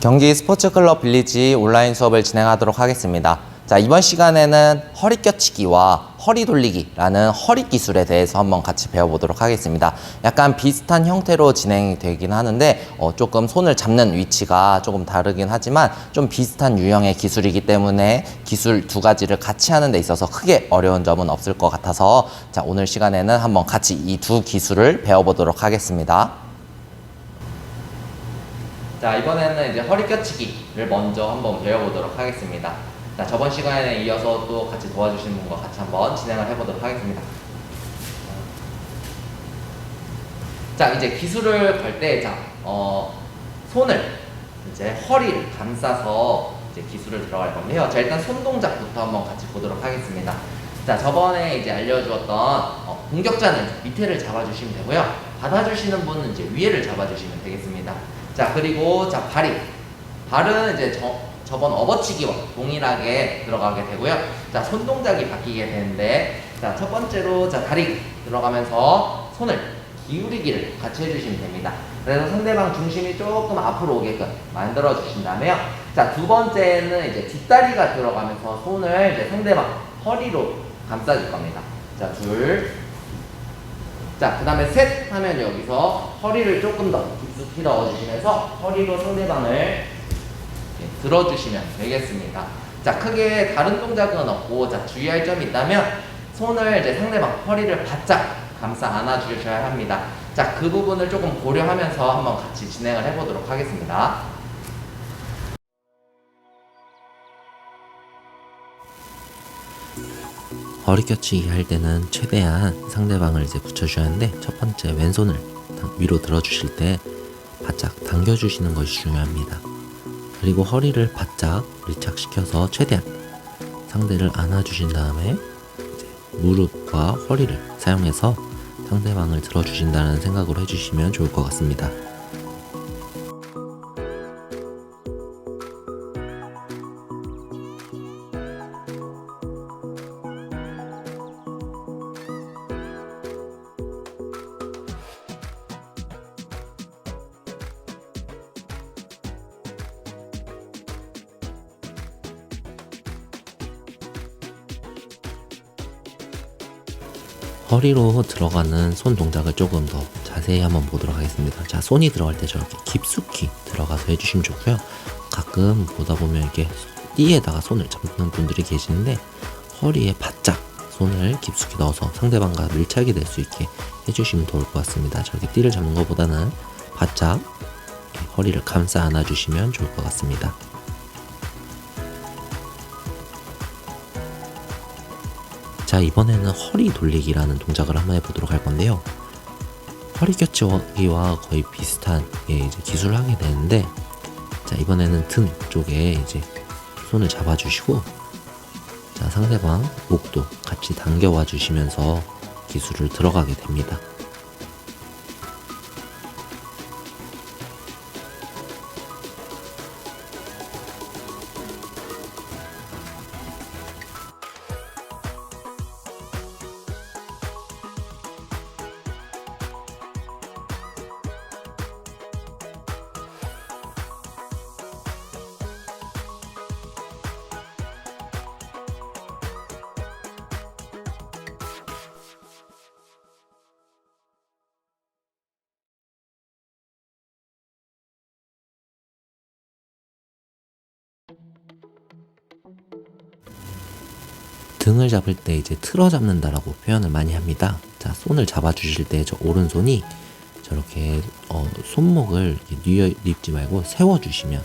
경기 스포츠클럽 빌리지 온라인 수업을 진행하도록 하겠습니다. 자, 이번 시간에는 허리 껴치기와 허리 돌리기라는 허리 기술에 대해서 한번 같이 배워보도록 하겠습니다. 약간 비슷한 형태로 진행이 되긴 하는데, 어, 조금 손을 잡는 위치가 조금 다르긴 하지만 좀 비슷한 유형의 기술이기 때문에 기술 두 가지를 같이 하는 데 있어서 크게 어려운 점은 없을 것 같아서 자, 오늘 시간에는 한번 같이 이 두 기술을 배워보도록 하겠습니다. 자 이번에는 이제 허리 껴치기를 먼저 한번 배워보도록 하겠습니다. 자 저번 시간에 이어서 또 같이 도와주신 분과 같이 한번 진행을 해보도록 하겠습니다. 자 이제 기술을 걸때자 어, 손을 이제 허리를 감싸서 이제 기술을 들어갈 건데요. 자 일단 손 동작부터 한번 같이 보도록 하겠습니다. 자 저번에 이제 알려주었던 어, 공격자는 밑에를 잡아주시면 되고요. 받아주시는 분은 이제 위에를 잡아주시면 되겠습니다. 자 그리고 자 발이 발은 이제 저, 저번 업어치기와 동일하게 들어가게 되고요. 자 손 동작이 바뀌게 되는데 자 첫 번째로 자 다리 들어가면서 손을 기울이기를 같이 해주시면 됩니다. 그래서 상대방 중심이 조금 앞으로 오게끔 만들어 주신 다음에요. 자 두 번째는 이제 뒷다리가 들어가면서 손을 이제 상대방 허리로 감싸줄 겁니다. 자 둘. 자, 그 다음에 셋 하면 여기서 허리를 조금 더 깊숙이 넣어주시면서 허리로 상대방을 들어주시면 되겠습니다. 자, 크게 다른 동작은 없고, 자, 주의할 점이 있다면 손을 이제 상대방 허리를 바짝 감싸 안아주셔야 합니다. 자, 그 부분을 조금 고려하면서 한번 같이 진행을 해보도록 하겠습니다. 허리 껴치기 할 때는 최대한 상대방을 이제 붙여줘야 하는데 첫 번째 왼손을 당- 위로 들어주실 때 바짝 당겨주시는 것이 중요합니다. 그리고 허리를 바짝 밀착시켜서 최대한 상대를 안아주신 다음에 무릎과 허리를 사용해서 상대방을 들어주신다는 생각으로 해주시면 좋을 것 같습니다. 허리로 들어가는 손 동작을 조금 더 자세히 한번 보도록 하겠습니다. 자, 손이 들어갈 때 저렇게 깊숙이 들어가서 해주시면 좋고요. 가끔 보다 보면 이렇게 띠에다가 손을 잡는 분들이 계시는데 허리에 바짝 손을 깊숙이 넣어서 상대방과 밀착이 될 수 있게 해주시면 좋을 것 같습니다. 저렇게 띠를 잡는 것보다는 바짝 허리를 감싸 안아주시면 좋을 것 같습니다. 자 이번에는 허리 돌리기라는 동작을 한번 해보도록 할 건데요. 허리 껴치기와 거의 비슷한 예, 이제 기술을 하게 되는데 자 이번에는 등 쪽에 이제 손을 잡아주시고 자 상대방 목도 같이 당겨와 주시면서 기술을 들어가게 됩니다. 등을 잡을 때 이제 틀어 잡는다라고 표현을 많이 합니다. 자, 손을 잡아 주실 때 저 오른손이 저렇게 어, 손목을 뉘어 립지 말고 세워 주시면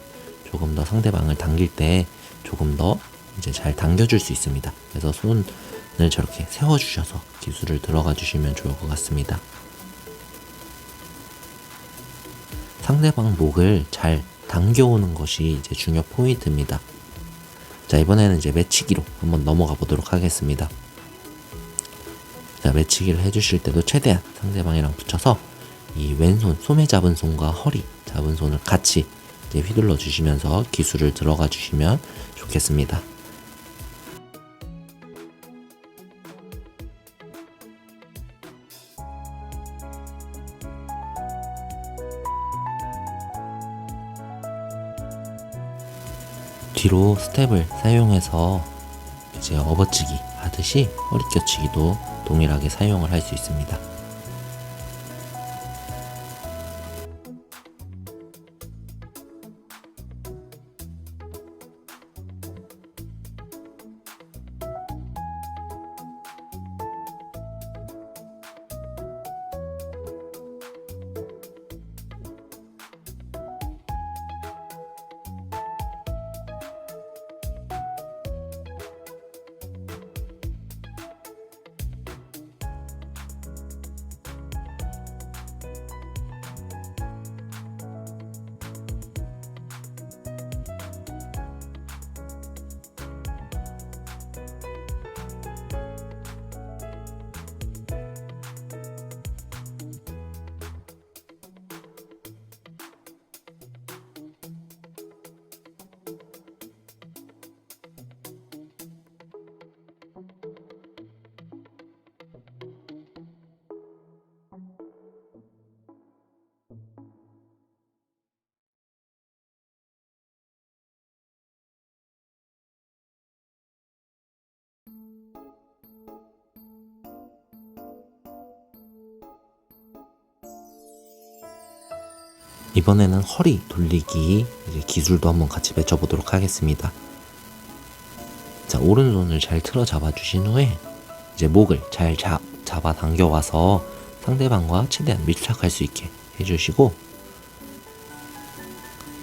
조금 더 상대방을 당길 때 조금 더 이제 잘 당겨 줄 수 있습니다. 그래서 손을 저렇게 세워 주셔서 기술을 들어가 주시면 좋을 것 같습니다. 상대방 목을 잘 당겨오는 것이 이제 중요 포인트입니다. 자, 이번에는 이제 매치기로 한번 넘어가 보도록 하겠습니다. 자, 매치기를 해주실 때도 최대한 상대방이랑 붙여서 이 왼손, 소매 잡은 손과 허리 잡은 손을 같이 휘둘러 주시면서 기술을 들어가 주시면 좋겠습니다. 뒤로 스텝을 사용해서 이제 업어치기 하듯이 허리 껴치기도 동일하게 사용을 할 수 있습니다. 이번에는 허리 돌리기 기술도 한번 같이 맺혀보도록 하겠습니다. 자, 오른손을 잘 틀어 잡아 주신 후에 이제 목을 잘 잡, 잡아 당겨와서 상대방과 최대한 밀착할 수 있게 해주시고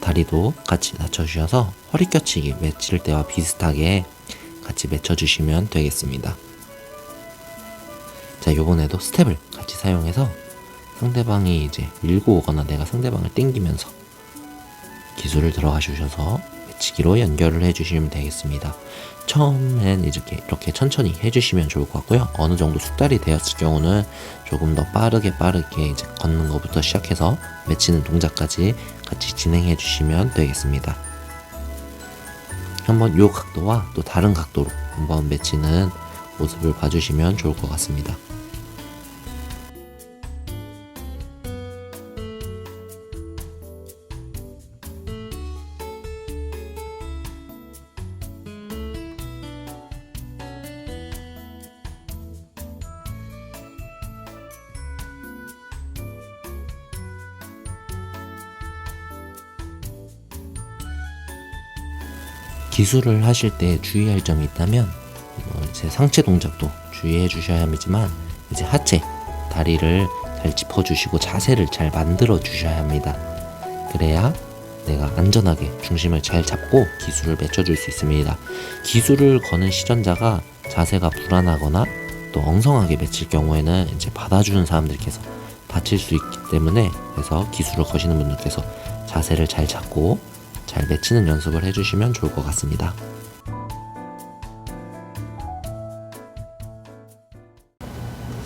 다리도 같이 낮춰주셔서 허리 껴치기 맺힐 때와 비슷하게 같이 맺혀주시면 되겠습니다. 자, 요번에도 스텝을 같이 사용해서 상대방이 이제 밀고 오거나 내가 상대방을 땡기면서 기술을 들어가 주셔서 매치기로 연결을 해주시면 되겠습니다. 처음엔 이렇게 이렇게 천천히 해주시면 좋을 것 같고요. 어느 정도 숙달이 되었을 경우는 조금 더 빠르게 빠르게 이제 걷는 것부터 시작해서 매치는 동작까지 같이 진행해 주시면 되겠습니다. 한번 요 각도와 또 다른 각도로 한번 매치는 모습을 봐주시면 좋을 것 같습니다. 기술을 하실 때 주의할 점이 있다면 어, 이제 상체 동작도 주의해 주셔야 하지만 이제 하체 다리를 잘 짚어 주시고 자세를 잘 만들어 주셔야 합니다. 그래야 내가 안전하게 중심을 잘 잡고 기술을 맺혀줄 수 있습니다. 기술을 거는 시전자가 자세가 불안하거나 또 엉성하게 맺힐 경우에는 이제 받아주는 사람들께서 다칠 수 있기 때문에 그래서 기술을 거시는 분들께서 자세를 잘 잡고 잘 맺히는 연습을 해주시면 좋을 것 같습니다.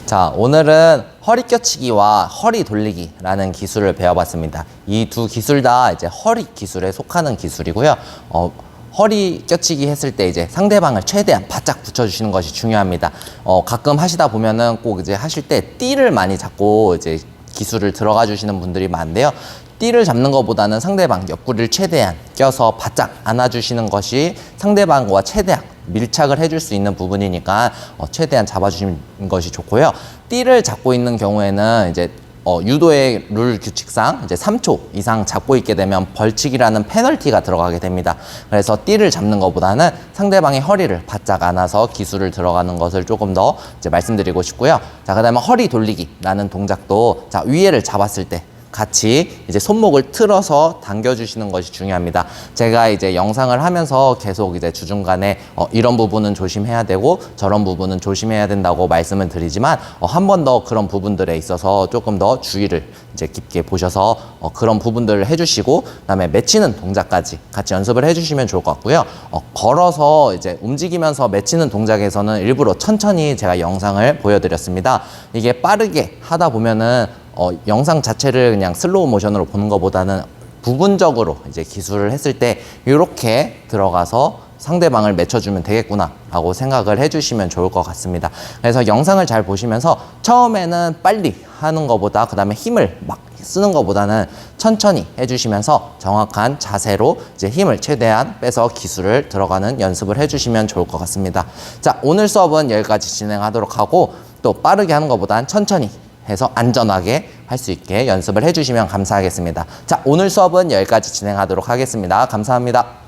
자, 오늘은 허리 껴치기와 허리 돌리기라는 기술을 배워봤습니다. 이 두 기술 다 이제 허리 기술에 속하는 기술이고요. 어, 허리 껴치기 했을 때 이제 상대방을 최대한 바짝 붙여주시는 것이 중요합니다. 어, 가끔 하시다 보면은 꼭 이제 하실 때 띠를 많이 잡고 이제 기술을 들어가 주시는 분들이 많은데요. 띠를 잡는 것보다는 상대방 옆구리를 최대한 껴서 바짝 안아주시는 것이 상대방과 최대한 밀착을 해줄 수 있는 부분이니까 어, 최대한 잡아주시는 것이 좋고요. 띠를 잡고 있는 경우에는 이제 어, 유도의 룰 규칙상 이제 3초 이상 잡고 있게 되면 벌칙이라는 페널티가 들어가게 됩니다. 그래서 띠를 잡는 것보다는 상대방의 허리를 바짝 안아서 기술을 들어가는 것을 조금 더 이제 말씀드리고 싶고요. 자, 그 다음에 허리 돌리기라는 동작도 자, 위에를 잡았을 때 같이 이제 손목을 틀어서 당겨주시는 것이 중요합니다. 제가 이제 영상을 하면서 계속 이제 주중간에 어, 이런 부분은 조심해야 되고 저런 부분은 조심해야 된다고 말씀을 드리지만 어, 한 번 더 그런 부분들에 있어서 조금 더 주의를 이제 깊게 보셔서 어, 그런 부분들을 해주시고 그다음에 맺히는 동작까지 같이 연습을 해주시면 좋을 것 같고요. 어, 걸어서 이제 움직이면서 맺히는 동작에서는 일부러 천천히 제가 영상을 보여드렸습니다. 이게 빠르게 하다 보면은 어, 영상 자체를 그냥 슬로우 모션으로 보는 것보다는 부분적으로 이제 기술을 했을 때 이렇게 들어가서 상대방을 맺혀주면 되겠구나 라고 생각을 해주시면 좋을 것 같습니다. 그래서 영상을 잘 보시면서 처음에는 빨리 하는 것보다 그 다음에 힘을 막 쓰는 것보다는 천천히 해주시면서 정확한 자세로 이제 힘을 최대한 빼서 기술을 들어가는 연습을 해주시면 좋을 것 같습니다. 자, 오늘 수업은 여기까지 진행하도록 하고 또 빠르게 하는 것보단 천천히 해서 안전하게 할 수 있게 연습을 해주시면 감사하겠습니다. 자, 오늘 수업은 여기까지 진행하도록 하겠습니다. 감사합니다.